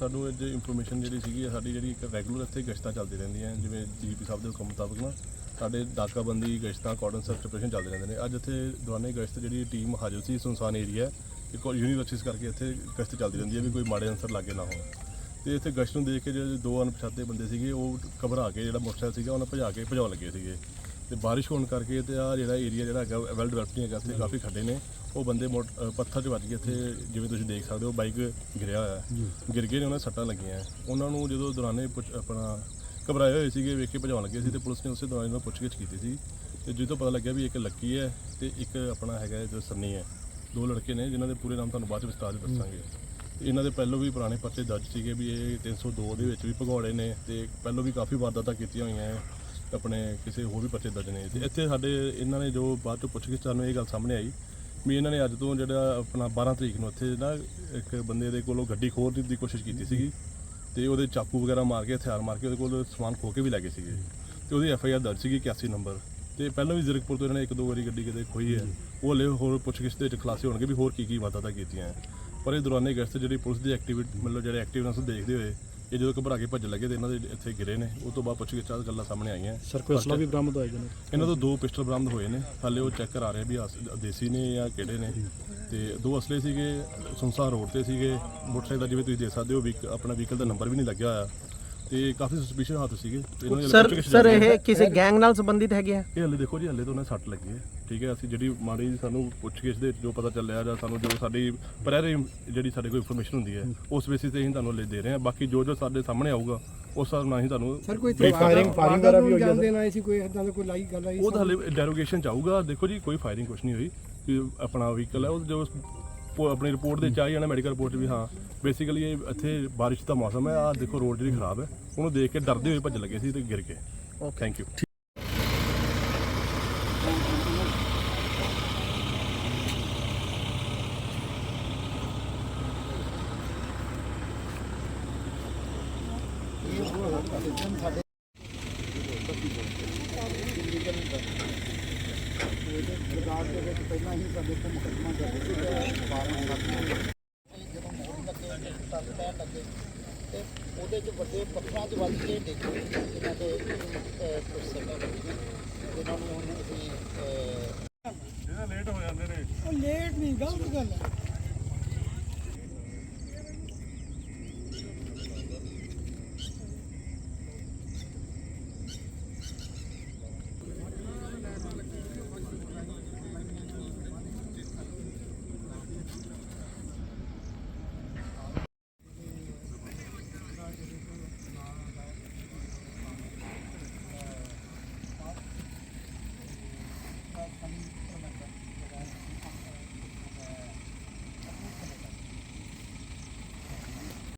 ਸਾਨੂੰ ਅੱਜ ਇਨਫੋਰਮੇਸ਼ਨ ਜਿਹੜੀ ਸੀਗੀ ਸਾਡੀ ਜਿਹੜੀ ਇੱਕ ਰੈਗੂਲਰ ਇੱਥੇ ਗਸ਼ਤਾਂ ਚੱਲਦੀ ਰਹਿੰਦੀਆਂ ਜਿਵੇਂ ਜੀਪੀ ਸਾਹਿਬ ਦੇ ਹੁਕਮ ਮੁਤਾਬਕ ਨਾ, ਸਾਡੇ ਨਾਕਾਬੰਦੀ ਗਸ਼ਤਾਂ ਕਾਰਡਨ ਸਰਚ ਆਪਰੇਸ਼ਨ ਚੱਲਦੇ ਰਹਿੰਦੇ ਨੇ। ਅੱਜ ਇੱਥੇ ਦੌਰਾਨੇ ਗਸ਼ਤ ਜਿਹੜੀ ਟੀਮ ਹਾਜ਼ਰ ਸੀ, ਸੁਨਸਾਨ ਏਰੀਆ ਇੱਕ ਯੂਨੀਵਰਸਿਟੀਜ਼ ਕਰਕੇ ਇੱਥੇ ਗਸ਼ਤ ਚੱਲਦੀ ਰਹਿੰਦੀ ਹੈ ਵੀ ਕੋਈ ਮਾੜੇ ਅਨਸਰ ਲਾਗੇ ਨਾ ਹੋਣ। ਤੇ ਇੱਥੇ ਗਸ਼ਤ ਨੂੰ ਦੇਖ ਕੇ ਜਿਹੜੇ ਦੋ ਅਣਪਛਾਤੇ ਬੰਦੇ ਸੀਗੇ, ਉਹ ਘਬਰਾ ਕੇ ਜਿਹੜਾ ਮੋਟਰਸਾਈਕਲ ਸੀਗਾ, ਉਹਨਾਂ ਭਜਾ ਕੇ ਭਜਾਉਣ ਲੱਗੇ ਸੀਗੇ। ਤੇ ਬਾਰਿਸ਼ ਹੋਣ ਕਰਕੇ ਤੇ ਆ ਜਿਹੜਾ ਏਰੀਆ ਜਿਹੜਾ ਹੈਗਾ ਵੈਲ ਡਿਵੈਲਪਡ ਨਹੀਂ ਹੈਗਾ ਇੱਥੇ ਕਾਫੀ ਖੱਡੇ ਨੇ। ਉਹ ਬੰਦੇ ਮੋਟ- ਅ, ਪੱਥਰ 'ਚ ਵੱਜ ਗਏ ਇੱਥੇ ਜਿਵੇਂ ਤੁਸੀਂ ਦੇਖ ਸਕਦੇ ਹੋ ਬਾਈਕ ਗਿਰਿਆ ਹੋਇਆ। ਹੈ। ਗਿਰ ਗਏ ਨੇ ਉਹਨਾਂ ਦੇ ਸੱਟਾਂ ਲੱਗੀਆਂ। ਉਹਨਾਂ ਨੂੰ ਜਦੋਂ ਦੌਰਾਨੇ ਪੁੱਛ- ਆਪਣਾ ਘਬਰਾਏ ਹੋਏ ਸੀਗੇ ਵੇਖ ਕੇ ਭਜਾਉਣ ਲੱਗੇ ਸੀ ਤੇ ਪੁਲਿਸ ਨੇ ਉਸੇ ਦੌਰਾਨ ਇਹਨਾਂ ਨੂੰ ਪੁੱਛਗਿੱਛ ਕੀਤੀ ਸੀ। ਤੇ ਜਦੋਂ ਪਤਾ ਲੱਗਿਆ ਵੀ ਇੱਕ ਲੱਕੀ ਹੈ ਤੇ ਇੱਕ ਆਪਣਾ ਹੈਗਾ ਜੋ ਸੰਨੀ ਹੈ। ਦੋ ਲੜਕੇ ਨੇ ਜਿਨ੍ਹਾਂ ਦੇ ਪੂਰੇ ਨਾਮ ਤੁਹਾਨੂੰ ਬਾਅਦ ਚ ਵਿਸਤਾਰ ਚ ਦੱਸਾਂਗੇ। ਤੇ ਇਹਨਾਂ ਦੇ ਪਹਿਲੋਂ ਵੀ ਪੁਰਾਣੇ ਪਰਚੇ ਦਰਜ ਸੀਗੇ ਵੀ ਇਹ 302 ਦੇ ਵਿੱਚ ਵੀ ਭਗੌੜੇ ਨੇ ਤੇ ਪਹਿਲੋਂ ਵੀ ਕਾਫੀ ਵਾਰਦਾਤਾਂ ਕੀਤੀਆਂ ਹੋਈਆਂ ਹੈ। ਆਪਣੇ ਕਿਸੇ ਹੋਰ ਵੀ ਪਰਚੇ ਦਰਜ ਨੇ। ਤੇ ਇੱਥੇ ਸਾਡੇ ਇਹਨਾਂ ਨੇ ਜੋ ਬਾਅਦ 'ਚੋਂ ਪੁੱਛਗਿੱਛ ਸਾਨੂੰ ਇਹ ਗੱਲ ਸਾਹਮਣੇ ਆਈ ਵੀ ਇਹਨਾਂ ਨੇ ਅੱਜ ਤੋਂ ਜਿਹੜਾ ਆਪਣਾ 12 ਤਰੀਕ ਨੂੰ ਇੱਥੇ ਨਾ ਇੱਕ ਬੰਦੇ ਦੇ ਕੋਲੋਂ ਗੱਡੀ ਖੋਹਣ ਦੀ ਕੋਸ਼ਿਸ਼ ਕੀਤੀ ਸੀਗੀ ਤੇ ਉਹਦੇ ਚਾਕੂ ਵਗੈਰਾ ਮਾਰ ਕੇ, ਹਥਿਆਰ ਮਾਰ ਕੇ ਉਹਦੇ ਕੋਲ ਸਮਾਨ ਖੋਹ ਕੇ ਵੀ ਲੈ ਗਏ ਸੀਗੇ। ਤੇ ਉਹਦੀ ਐਫ ਆਈ ਆਰ ਦਰਜ ਸੀਗੀ 81 ਨੰਬਰ। ਤੇ ਪਹਿਲਾਂ ਵੀ ਜ਼ੀਰਕਪੁਰ ਤੋਂ ਇਹਨਾਂ ਨੇ ਇੱਕ ਦੋ ਵਾਰੀ ਗੱਡੀ ਕਿਤੇ ਖੋਈ ਹੈ। ਉਹ ਹਲੇ ਹੋਰ ਪੁੱਛਗਿੱਛ ਦੇ ਵਿੱਚ ਖੁਲਾਸੇ ਹੋਣਗੇ ਵੀ ਹੋਰ ਕੀ ਕੀ ਵਾਰਦਾਤਾਂ ਕੀਤੀਆਂ। ਹੈ। ਪਰ ਇਹ ਦੌਰਾਨੇ ਗਸ਼ਤ ਜਿਹੜੀ ਪੁਲਿਸ ਦੀ ਐਕਟੀਵਿਟੀ ਮਤਲਬ ਜਿਹੜੇ ਐਕਟਿਵਨੈਸ ਦੇਖਦੇ ਹੋਏ ਇਹ ਜਦੋਂ ਘਬਰਾ ਕੇ ਭੱਜ ਲੱਗੇ ਤੇ ਇਹਨਾਂ ਦੇ ਇੱਥੇ ਗਿਰੇ ਨੇ ਉਸ ਤੋਂ ਬਾਅਦ ਪੁੱਛਗਿੱਛ ਚਾਹ ਗੱਲਾਂ ਸਾਹਮਣੇ ਆਈਆਂ। ਸਰ ਕੋਈ ਅਸਲਾ ਵੀ ਬਰਾਮਦ ਹੋਇਆ ਜਨਾ ਇਹਨਾਂ ਤੋਂ ਦੋ ਪਿਸਟਲ ਬਰਾਮਦ ਹੋਏ ਨੇ। ਹਾਲੇ ਉਹ ਚੈੱਕ ਕਰਾ ਰਹੇ ਵੀ ਦੇਸੀ ਨੇ ਜਾਂ ਕਿਹੜੇ ਨੇ। ਤੇ ਦੋ ਅਸਲੇ ਸੀਗੇ ਸੁਨਸਾਨ ਰੋਡ ਤੇ ਸੀਗੇ। ਮੋਟਰਸਾਈਕਲ ਦਾ ਜਿਵੇਂ ਤੁਸੀਂ ਦੇਖ ਸਕਦੇ ਹੋ ਵੀਕ ਆਪਣਾ ਵਹੀਕਲ ਦਾ ਨੰਬਰ ਵੀ ਨਹੀਂ ਲੱਗਿਆ ਹੋਇਆ। ਤੇ ਕਾਫੀ ਸਸਪੀਸ਼ਨ ਹੱਥ ਸੀਗੇ। ਤੇ ਇਹਨਾਂ ਦੀ ਸਰ ਪੁੱਛਗਿੱਛ ਸਰ ਜਾਰੀ ਹੈ। ਇਹ ਕਿਸੇ ਗੈਂਗ ਨਾਲ ਸੰਬੰਧਿਤ ਹੈਗੇ ਆ? ਇਹ ਹਲੇ ਦੇਖੋ ਜੀ ਹਲੇ ਤੋਂ ਉਹਨਾਂ ਸੱਟ ਲੱਗੀ ਹੈ। ਠੀਕ ਹੈ ਅਸੀਂ ਜਿਹੜੀ ਮਾੜੀ ਜਿਹੀ ਸਾਨੂੰ ਪੁੱਛਗਿੱਛ ਦੇ ਜੋ ਪਤਾ ਚੱਲਿਆ ਜਾਂ ਸਾਨੂੰ ਜੋ ਸਾਡੀ ਪ੍ਰਾਇਰੀ ਜਿਹੜੀ ਸਾਡੇ ਕੋਲ ਇਨਫੋਰਮੇਸ਼ਨ ਹੁੰਦੀ ਹੈ ਉਸ ਬੇਸਿਸ ਤੇ ਅਸੀਂ ਤੁਹਾਨੂੰ ਹਲੇ ਦੇ ਰਹੇ ਹਾਂ। ਬਾਕੀ ਜੋ ਜੋ ਸਾਡੇ ਸਾਹਮਣੇ ਆਊਗਾ ਉਸ ਹਿਸਾਬ ਨਾਲ ਹੀ ਤੁਹਾਨੂੰ ਸਰ ਕੋਈ brief ਕਰਾਂਗੇ। firing- firing ਵਗੈਰਾ ਵੀ ਹੋਈ ਹੈ ਸਰ? ਦੇਣਾ ਸੀ ਕੋਈ ਇਦਾਂ ਦਾ ਕੋਈ ਲਾਈ ਗੱਲ ਆਈ ਉਹ ਤਾਂ ਹਲੇ ਡੈਰੋਗੇਸ਼ਨ ਚ ਆਊਗਾ। ਦੇਖੋ ਜੀ ਕੋਈ ਫਾਇਰਿੰਗ ਕੁਛ ਨਹੀਂ ਹੋਈ। ਕਿ ਆਪਣਾ ਵਹੀਕਲ ਹੈ ਉਹ ਜੋ ਪੋ- ਆਪਣੀ ਰਿਪੋਰਟ ਦੇ ਚਾਹੀ ਜਾਣਾ ਮੈਡੀਕਲ ਰਿਪੋਰਟ 'ਚ ਵੀ ਹਾਂ। ਬੇਸਿਕਲੀ ਇਹ ਇੱਥੇ ਬਾਰਿਸ਼ ਦਾ ਮੌਸਮ ਹੈ। ਆ ਦੇਖੋ ਰੋਡ ਜਿਹੜੀ ਖਰਾਬ ਹੈ। ਉਹਨੂੰ ਦੇਖ ਕੇ ਡਰਦੇ ਹੋਏ ਭੱਜ ਲੱਗੇ ਸੀ ਤੇ ਗਿਰ ਗਏ। ਥੈਂਕ ਯੂ ਸਰਕਾਰ ਦੇ ਵਿੱਚ ਪਹਿਲਾਂ ਹੀ ਸਾਡੇ ਤੇ ਮੁਕੱਦਮਾ ਦਰਜ ਸੀ ਤੇ 12 ਜਦੋਂ ਮੋਹਰ ਲੱਗੇ ਟੱਲ ਪੈਣ ਲੱਗੇ ਤੇ ਉਹਦੇ ਚ ਵੱਡੇ ਪੱਥਰਾਂ 'ਚ ਵੱਜ ਕੇ ਡਿੱਗੇ ਜਿਨ੍ਹਾਂ ਦੇ ਅਹ, ਕੁਝ ਲੱਗੀਆਂ ਜਿਨ੍ਹਾਂ ਨੂੰ ਹੁਣ ਅਸੀਂ ਅਹ, ਲੇਟ ਹੋ ਜਾਂਦੇ ਨੇ। ਉਹ ਲੇਟ ਨਹੀਂ ਗਲਤ ਗੱਲ ਹੈ।